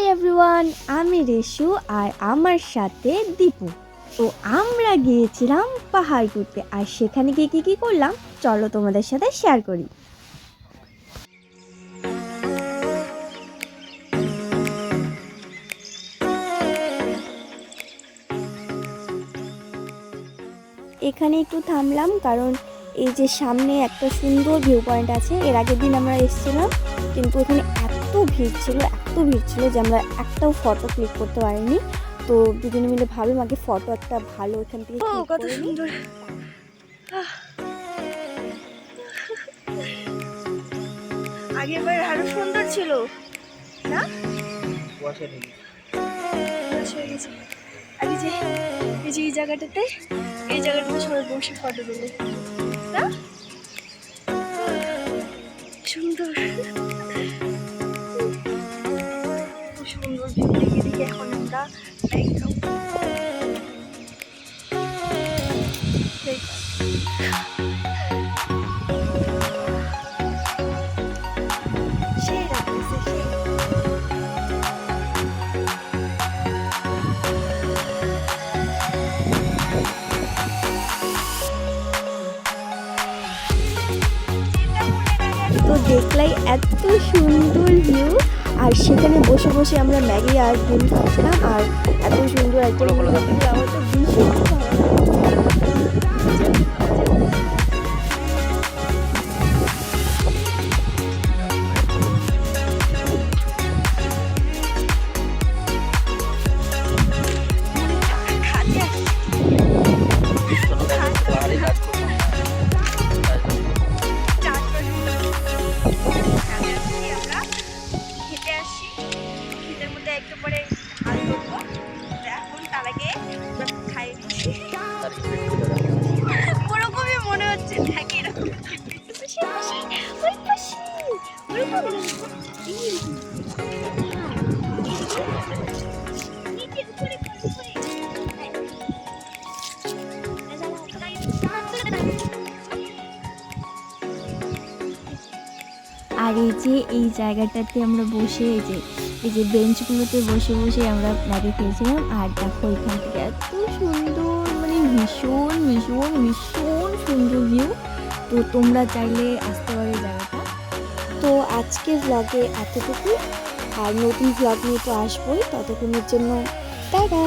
Hi everyone আমি রেশু আর আমার সাথে দীপু। তো আমরা গিয়েছিলাম পাহাড় ঘুরতে। আর সেখানে গিয়ে কী কী করলাম? চলো তোমাদের সাথে শেয়ার করি। এখানে একটু থামলাম কারণ এই যে সামনে একটা সুন্দর ভিউ পয়েন্ট আছে। এর আগের দিন আমরা এসেছিলাম, কিন্তু এখানে এত ভিড় ছিল এত ভিড় ছিল যে আমরা একটাও ফটো ক্লিক করতে পারিনি। তো দুজনে মিলে ভাবলাম আগে ফটো একটা ভালো ওখান থেকে কত সুন্দর। আগেরবার আরও সুন্দর ছিল। না। আর এই যে। এই যে এই জায়গাটাতে এই জায়গাটাতে সবাই বসে ফটো তোলে। তো দেখলাই এত সুন্দর ভিউ আর সেখানে বসে বসে আমরা ম্যাগি আর ডিম খাচ্ছিলাম আর এত সুন্দর একটা আমার তো ভীষণ দিচ্ছি ওরকমই মনে হচ্ছে এরকম উপরে। আর এই যে এই জায়গাটাতে আমরা বসে এই যে এই যে বেঞ্চগুলোতে বসে বসে আমরা ম্যাগি খেয়েছিলাম, আর দেখো এখান থেকে এত সুন্দর মানে ভীষণ ভীষণ ভীষণ সুন্দর ভিউ তো তোমরা চাইলে আসতে পারো জায়গাটা। তো আজকের ব্লগে এতটুকু আর নতুন ব্লগ নিয়ে তো আসবোই, ততক্ষণের জন্য টাটা!